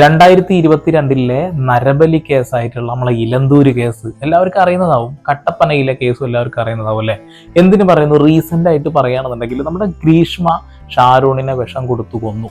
രണ്ടായിരത്തി ഇരുപത്തിരണ്ടിലെ നരബലി കേസായിട്ടുള്ള നമ്മളെ ഇലന്തൂര് കേസ് എല്ലാവർക്കും അറിയുന്നതാവും. കട്ടപ്പനയിലെ കേസും എല്ലാവർക്കും അറിയുന്നതാവും അല്ലെ? എന്തിനു പറയുന്നു? റീസെന്റ് ആയിട്ട് പറയുകയാണെന്നുണ്ടെങ്കിൽ നമ്മുടെ ഗ്രീഷ്മ ഷാരൂണിനെ വിഷം കൊടുത്തു കൊന്നു.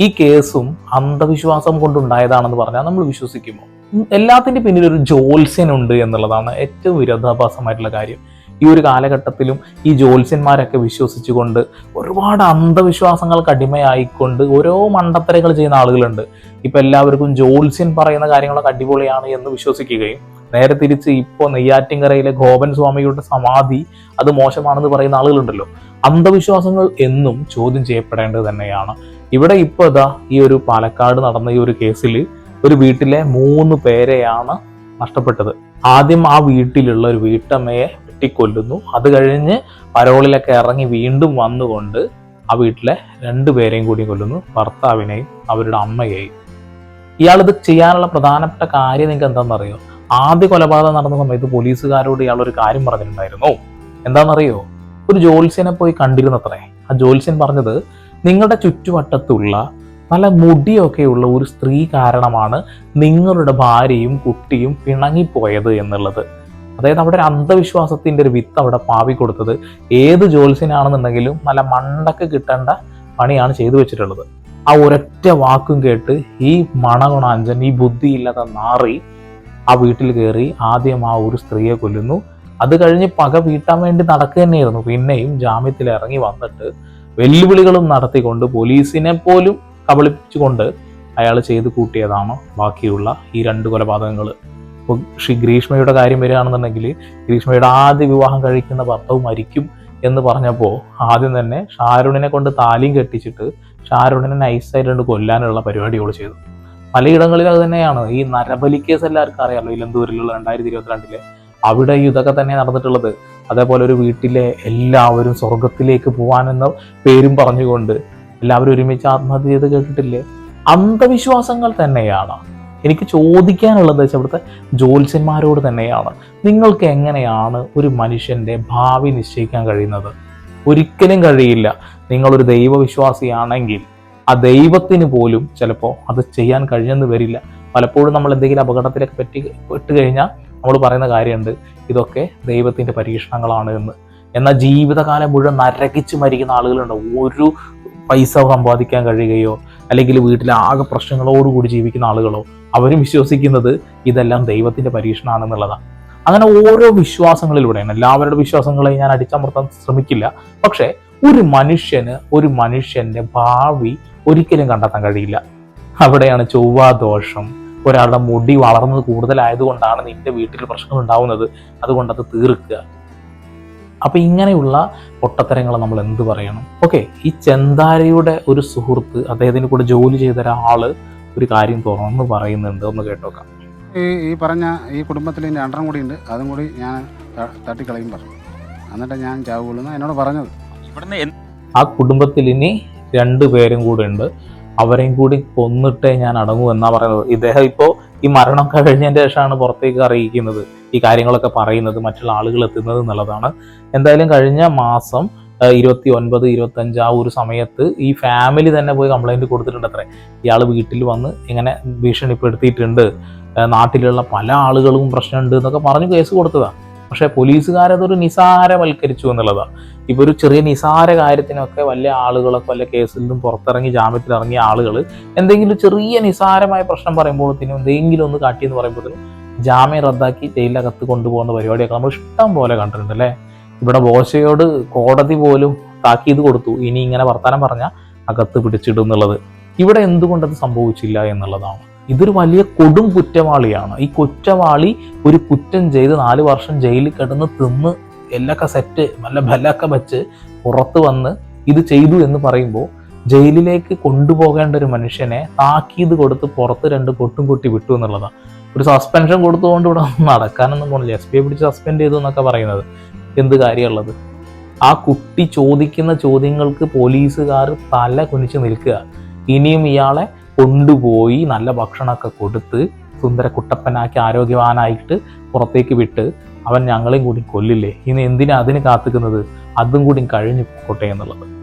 ഈ കേസും അന്ധവിശ്വാസം കൊണ്ടുണ്ടായതാണെന്ന് പറഞ്ഞാൽ നമ്മൾ വിശ്വസിക്കുമോ? എല്ലാത്തിന്റെ പിന്നിൽ ഒരു ജോത്സ്യനുണ്ട് എന്നുള്ളതാണ് ഏറ്റവും വിരോധാഭാസമായിട്ടുള്ള കാര്യം. ഈ ഒരു കാലഘട്ടത്തിലും ഈ ജ്യോത്സ്യന്മാരൊക്കെ വിശ്വസിച്ചുകൊണ്ട് ഒരുപാട് അന്ധവിശ്വാസങ്ങൾക്ക് അടിമയായിക്കൊണ്ട് ഓരോ മണ്ടത്തരങ്ങൾ ചെയ്യുന്ന ആളുകളുണ്ട്. ഇപ്പൊ എല്ലാവർക്കും ജ്യോത്സ്യൻ പറയുന്ന കാര്യങ്ങളൊക്കെ അടിപൊളിയാണ് എന്ന് വിശ്വസിക്കുകയും നേരെ തിരിച്ച് ഇപ്പോൾ നെയ്യാറ്റിൻകരയിലെ ഗോപൻ സ്വാമിയുടെ സമാധി അത് മോശമാണെന്ന് പറയുന്ന ആളുകളുണ്ടല്ലോ. അന്ധവിശ്വാസങ്ങൾ എന്നും ചോദ്യം ചെയ്യപ്പെടേണ്ടത് തന്നെയാണ്. ഇവിടെ ഇപ്പോൾ ഇതാ ഈ ഒരു പാലക്കാട് നടന്ന ഈ ഒരു കേസിൽ ഒരു വീട്ടിലെ മൂന്ന് പേരെയാണ് നഷ്ടപ്പെട്ടത്. ആദ്യം ആ വീട്ടിലുള്ള ഒരു വീട്ടമ്മയെ വെട്ടിക്കൊല്ലുന്നു. അത് കഴിഞ്ഞ് പരോളിലൊക്കെ ഇറങ്ങി വീണ്ടും വന്നുകൊണ്ട് ആ വീട്ടിലെ രണ്ടു പേരെയും കൂടി കൊല്ലുന്നു. ഭർത്താവിനെയും അവരുടെ അമ്മയെയും. ഇയാളിത് ചെയ്യാനുള്ള പ്രധാനപ്പെട്ട കാര്യം നിങ്ങൾക്ക് എന്താണെന്നറിയോ? ആദ്യ കൊലപാതകം നടന്ന സമയത്ത് പോലീസുകാരോട് ഇയാൾ ഒരു കാര്യം പറഞ്ഞിട്ടുണ്ടായിരുന്നു. എന്താണെന്നറിയോ? ഒരു ജോത്സ്യനെ പോയി കണ്ടിരുന്നത്രേ. ആ ജോത്സ്യൻ പറഞ്ഞത് നിങ്ങളുടെ ചുറ്റുവട്ടത്തുള്ള നല്ല മുടിയൊക്കെയുള്ള ഒരു സ്ത്രീ കാരണമാണ് നിങ്ങളുടെ ഭാര്യയും കുട്ടിയും പിണങ്ങിപ്പോയത് എന്നുള്ളത്. അതായത് അവിടെ ഒരു അന്ധവിശ്വാസത്തിന്റെ ഒരു വിത്ത് അവിടെ പാവി കൊടുത്തത് ഏത് ജോത്സ്യനാണെന്നുണ്ടെങ്കിലും നല്ല മണ്ടക്ക് കിട്ടേണ്ട പണിയാണ് ചെയ്തു വെച്ചിട്ടുള്ളത്. ആ ഒരൊറ്റ വാക്കും കേട്ട് ഈ മണഗുണാഞ്ചൻ ഈ ബുദ്ധിയില്ലാത്ത നാറി ആ വീട്ടിൽ കയറി ആദ്യം ആ ഒരു സ്ത്രീയെ കൊല്ലുന്നു. അത് കഴിഞ്ഞ് പക വീട്ടാൻ വേണ്ടി നടക്കുക തന്നെയായിരുന്നു പിന്നെയും ജാമ്യത്തിൽ ഇറങ്ങി വന്നിട്ട് വെല്ലുവിളികളും നടത്തിക്കൊണ്ട് പോലീസിനെ പോലും കബളിപ്പിച്ചുകൊണ്ട് അയാൾ ചെയ്ത് കൂട്ടിയതാണ് ബാക്കിയുള്ള ഈ രണ്ട് കൊലപാതകങ്ങൾ ഇപ്പോൾ ശ്രീ ഗ്രീഷ്മയുടെ കാര്യം വരികയാണെന്നുണ്ടെങ്കിൽ ഗ്രീഷ്മയുടെ ആദ്യ വിവാഹം കഴിക്കുന്ന ഭർത്താവ് മരിക്കും എന്ന് പറഞ്ഞപ്പോൾ ആദ്യം തന്നെ ഷാരുണിനെ കൊണ്ട് താലിയും കെട്ടിച്ചിട്ട് ഷാരുണിനെ നൈസായിട്ട് കൊണ്ട് കൊല്ലാനുള്ള പരിപാടികൾ ചെയ്തു. പലയിടങ്ങളിലും അത് തന്നെയാണ്. ഈ നരബലി കേസ് എല്ലാവർക്കും അറിയാമല്ലോ ഇലന്തൂരിലുള്ള രണ്ടായിരത്തി ഇരുപത്തിരണ്ടിലെ. അവിടെ ഇതൊക്കെ തന്നെ നടന്നിട്ടുള്ളത്. അതേപോലെ ഒരു വീട്ടിലെ എല്ലാവരും സ്വർഗത്തിലേക്ക് പോകാനെന്ന പേരും പറഞ്ഞുകൊണ്ട് എല്ലാവരും ഒരുമിച്ച് ആത്മഹത്യ ചെയ്ത് കേട്ടിട്ടില്ലേ? അന്ധവിശ്വാസങ്ങൾ തന്നെയാണ്. എനിക്ക് ചോദിക്കാനുള്ളത് വെച്ചാൽ ഇവിടുത്തെ ജ്യോത്സ്യന്മാരോട് തന്നെയാണ്. നിങ്ങൾക്ക് എങ്ങനെയാണ് ഒരു മനുഷ്യന്റെ ഭാവി നിശ്ചയിക്കാൻ കഴിയുന്നത്? ഒരിക്കലും കഴിയില്ല. നിങ്ങളൊരു ദൈവവിശ്വാസിയാണെങ്കിൽ ആ ദൈവത്തിന് പോലും ചിലപ്പോൾ അത് ചെയ്യാൻ കഴിഞ്ഞെന്ന് വരില്ല. പലപ്പോഴും നമ്മൾ എന്തെങ്കിലും അപകടത്തിലൊക്കെ പറ്റി പെട്ട് കഴിഞ്ഞാൽ നമ്മൾ പറയുന്ന കാര്യമുണ്ട് ഇതൊക്കെ ദൈവത്തിന്റെ പരീക്ഷണങ്ങളാണ് എന്ന്. എന്നാൽ ജീവിതകാലം മുഴുവൻ നരകിച്ച് മരിക്കുന്ന ആളുകളുണ്ട്. ഒരു പൈസ സമ്പാദിക്കാൻ കഴിയുകയോ അല്ലെങ്കിൽ വീട്ടിലെ ആകെ പ്രശ്നങ്ങളോടുകൂടി ജീവിക്കുന്ന ആളുകളോ അവരും വിശ്വസിക്കുന്നത് ഇതെല്ലാം ദൈവത്തിന്റെ പരീക്ഷണമാണെന്നുള്ളതാണ്. അങ്ങനെ ഓരോ വിശ്വാസങ്ങളിലൂടെയാണ്. എല്ലാവരുടെ വിശ്വാസങ്ങളെ ഞാൻ അടിച്ചമർത്താൻ ശ്രമിക്കില്ല. പക്ഷേ ഒരു മനുഷ്യന് ഒരു മനുഷ്യന്റെ ഭാവി ഒരിക്കലും കണ്ടെത്താൻ കഴിയില്ല. അവിടെയാണ് ചൊവ്വാദോഷം ഒരാളുടെ മുടി വളർന്നത് കൂടുതലായതുകൊണ്ടാണ് നിന്റെ വീട്ടിൽ പ്രശ്നം ഉണ്ടാവുന്നത് അതുകൊണ്ട് അത് തീർക്കുക. അപ്പൊ ഇങ്ങനെയുള്ള പൊട്ടത്തരങ്ങൾ നമ്മൾ എന്ത് പറയണം? ഓക്കെ ഈ ചെന്താരയുടെ ഒരു സുഹൃത്ത് അദ്ദേഹത്തിന് കൂടെ ജോലി ചെയ്ത ഒരാൾ ഒരു കാര്യം തുറന്ന് പറയുന്നുണ്ട്. ഒന്ന് കേട്ടോക്കാം ഈ ഈ പറഞ്ഞ ഈ കുടുംബത്തിൽ എന്റെ രണ്ടെണ്ണം കൂടി ഉണ്ട്. അതും കൂടി ഞാൻ തട്ടിക്കളയും പറഞ്ഞു. എന്നിട്ട് ഞാൻ ചാവുകൊള്ളുന്ന എന്നോട് പറഞ്ഞത്. ഇവിടുന്ന് ആ കുടുംബത്തിൽ ഇനി രണ്ട് പേരും കൂടെ ഉണ്ട്. അവരെയും കൂടി കൊന്നിട്ടേ ഞാൻ അടങ്ങൂ എന്നാ പറയുന്നത്. ഇദ്ദേഹം ഇപ്പോ ഈ മരണം കഴിഞ്ഞതിന്റെ ശേഷമാണ് പുറത്തേക്ക് അറിയിക്കുന്നത്. ഈ കാര്യങ്ങളൊക്കെ പറയുന്നത് മറ്റുള്ള ആളുകൾ എത്തുന്നത് എന്നുള്ളതാണ്. എന്തായാലും കഴിഞ്ഞ മാസം ഇരുപത്തി ഒൻപത് ഇരുപത്തി അഞ്ച് ആ ഒരു സമയത്ത് ഈ ഫാമിലി തന്നെ പോയി കംപ്ലൈന്റ് കൊടുത്തിട്ടുണ്ട് അത്രേ ഇയാൾ വീട്ടിൽ വന്ന് ഇങ്ങനെ ഭീഷണിപ്പെടുത്തിയിട്ടുണ്ട്. നാട്ടിലുള്ള പല ആളുകളും പ്രശ്നമുണ്ട് എന്നൊക്കെ പറഞ്ഞ് കേസ് കൊടുത്തതാ. പക്ഷേ പോലീസുകാരതൊരു നിസാരവൽക്കരിച്ചു എന്നുള്ളതാണ് ഇപ്പോൾ ഒരു ചെറിയ നിസാര കാര്യത്തിനൊക്കെ വലിയ ആളുകളൊക്കെ വല്ല കേസിൽ നിന്നും പുറത്തിറങ്ങി ജാമ്യത്തിൽ ഇറങ്ങിയ ആളുകൾ എന്തെങ്കിലും ചെറിയ നിസാരമായ പ്രശ്നം പറയുമ്പോഴത്തേനും എന്തെങ്കിലും ഒന്ന് കാട്ടിയെന്ന് പറയുമ്പോഴത്തേനും ജാമ്യം റദ്ദാക്കി ജയിലിനകത്ത് കൊണ്ടുപോകുന്ന പരിപാടിയൊക്കെ നമ്മൾ ഇഷ്ടം പോലെ കണ്ടിട്ടുണ്ട് അല്ലേ? ഇവിടെ ബോശയോട് കോടതി പോലും താക്കീത് കൊടുത്തു. ഇനി ഇങ്ങനെ വർത്തമാനം പറഞ്ഞാൽ അകത്ത് പിടിച്ചിടും എന്നുള്ളത്. ഇവിടെ എന്തുകൊണ്ടത് സംഭവിച്ചില്ല എന്നുള്ളതാണ്. ഇതൊരു വലിയ കൊടും കുറ്റവാളിയാണ്. ഈ കുറ്റവാളി ഒരു കുറ്റം ചെയ്ത് നാല് വർഷം ജയിലിൽ കിടന്ന് തിന്ന് എല്ലൊക്കെ സെറ്റ് നല്ല ബലൊക്കെ വെച്ച് പുറത്ത് വന്ന് ഇത് ചെയ്തു എന്ന് പറയുമ്പോൾ ജയിലിലേക്ക് കൊണ്ടുപോകേണ്ട ഒരു മനുഷ്യനെ താക്കീത് കൊടുത്ത് പുറത്ത് രണ്ട് പൊട്ടും കൊട്ടി വിട്ടു എന്നുള്ളതാണ്. ഒരു സസ്പെൻഷൻ കൊടുത്തുകൊണ്ട് ഇവിടെ നടക്കാനൊന്നും പോണില്ല. എസ് പി പിടിച്ച് സസ്പെൻഡ് ചെയ്തു എന്നൊക്കെ പറയുന്നത്. എന്ത് കാര്യമുള്ളത്? ആ കുട്ടി ചോദിക്കുന്ന ചോദ്യങ്ങൾക്ക് പോലീസുകാർ തല കുനിച്ച് നിൽക്കുക. ഇനിയും ഇയാളെ കൊണ്ടുപോയി നല്ല ഭക്ഷണമൊക്കെ കൊടുത്ത് സുന്ദര കുട്ടപ്പനാക്കി ആരോഗ്യവാനായിട്ട് പുറത്തേക്ക് വിട്ട് അവൻ ഞങ്ങളെയും കൂടി കൊല്ലില്ലേ? ഇനി എന്തിനാ അതിന് കാത്തുക്കുന്നത്? അതും കൂടി കഴിഞ്ഞു പോട്ടെ എന്നുള്ളത്.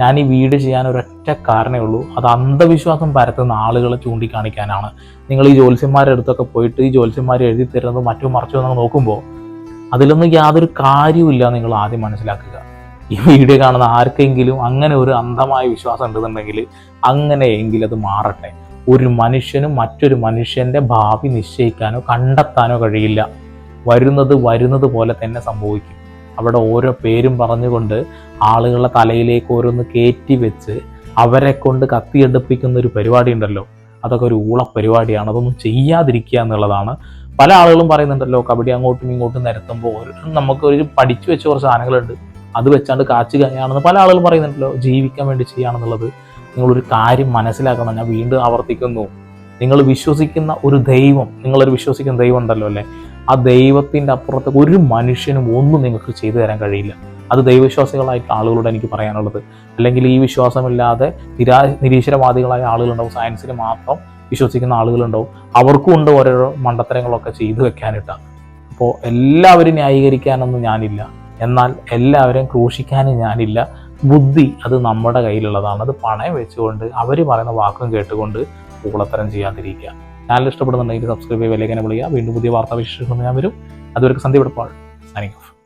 ഞാൻ ഈ വീഡിയോ ചെയ്യാൻ ഒരൊറ്റ കാരണമേ ഉള്ളൂ. അത് അന്ധവിശ്വാസം പരത്തുന്ന ആളുകളെ ചൂണ്ടിക്കാണിക്കാനാണ്. നിങ്ങൾ ഈ ജ്യോത്സ്യന്മാരുടെ അടുത്തൊക്കെ പോയിട്ട് ഈ ജ്യോത്സ്യന്മാർ എഴുതി തരുന്നത് മറ്റോ മറിച്ചോ എന്നൊക്കെ നോക്കുമ്പോൾ അതിലൊന്നും യാതൊരു കാര്യവുമില്ല നിങ്ങൾ ആദ്യം മനസ്സിലാക്കുക. ഈ വീഡിയോ കാണുന്ന ആർക്കെങ്കിലും അങ്ങനെ ഒരു അന്ധമായ വിശ്വാസം ഉണ്ടെന്നുണ്ടെങ്കിൽ അങ്ങനെയെങ്കിൽ അത് മാറട്ടെ. ഒരു മനുഷ്യനും മറ്റൊരു മനുഷ്യന്റെ ഭാവി നിശ്ചയിക്കാനോ കണ്ടെത്താനോ കഴിയില്ല. വരുന്നത് വരുന്നത് പോലെ തന്നെ സംഭവിക്കും. അവിടെ ഓരോ പേരും പറഞ്ഞുകൊണ്ട് ആളുകളുടെ തലയിലേക്ക് ഓരോന്ന് കയറ്റി വെച്ച് അവരെ കൊണ്ട് കത്തിയെടുപ്പിക്കുന്ന ഒരു പരിപാടി ഉണ്ടല്ലോ. അതൊക്കെ ഒരു ഊള പരിപാടിയാണ് അതൊന്നും ചെയ്യാതിരിക്കുക എന്നുള്ളതാണ്. പല ആളുകളും പറയുന്നുണ്ടല്ലോ കബഡി അങ്ങോട്ടും ഇങ്ങോട്ടും നിരത്തുമ്പോൾ നമുക്ക് ഒരു പഠിച്ചു വെച്ച കുറച്ച് സാധനങ്ങളുണ്ട്. അത് വെച്ചാണ്ട് കാച്ചു കഴിയാണെന്ന് പല ആളുകളും പറയുന്നുണ്ടല്ലോ ജീവിക്കാൻ വേണ്ടി ചെയ്യുകയാണെന്നുള്ളത്. നിങ്ങളൊരു കാര്യം മനസ്സിലാക്കണം. ഞാൻ വീണ്ടും ആവർത്തിക്കുന്നു. നിങ്ങൾ വിശ്വസിക്കുന്ന ഒരു ദൈവം നിങ്ങളൊരു വിശ്വസിക്കുന്ന ദൈവം ഉണ്ടല്ലോ അല്ലേ? ആ ദൈവത്തിന്റെ അപ്പുറത്ത് ഒരു മനുഷ്യനും ഒന്നും നിങ്ങൾക്ക് ചെയ്തു തരാൻ കഴിയില്ല. അത് ദൈവവിശ്വാസികളായിട്ടുള്ള ആളുകളോട് എനിക്ക് പറയാനുള്ളത്. അല്ലെങ്കിൽ ഈ വിശ്വാസമില്ലാതെ നിരാ നിരീശ്വരവാദികളായ ആളുകളുണ്ടാവും സയൻസിൽ മാത്രം വിശ്വസിക്കുന്ന ആളുകളുണ്ടാവും. അവർക്കും ഉണ്ട് ഓരോരോ മണ്ടത്തരങ്ങളൊക്കെ ചെയ്തു വെക്കാനിട്ട. അപ്പോൾ എല്ലാവരും ന്യായീകരിക്കാനൊന്നും ഞാനില്ല. എന്നാൽ എല്ലാവരെയും ക്രൂശിക്കാനും ഞാനില്ല. ബുദ്ധി അത് നമ്മുടെ കയ്യിലുള്ളതാണ്. അത് പണയം വെച്ചുകൊണ്ട് അവർ പറയുന്ന വാക്കും കേട്ടുകൊണ്ട് കൂളത്തരം ചെയ്യാതിരിക്കുക. ചാനൽ ഇഷ്ടപ്പെടുന്നുണ്ടെങ്കിൽ സബ്സ്ക്രൈബ് ചെയ്യുക വിലക്കനെ വിളിക്കുക വീണ്ടും പുതിയ വാർത്താ വിശേഷങ്ങൾ ഞാൻ വരും. അതുവരെ സന്ധ്യ വിടപ്പാൾ സൈനിങ് ഓഫ്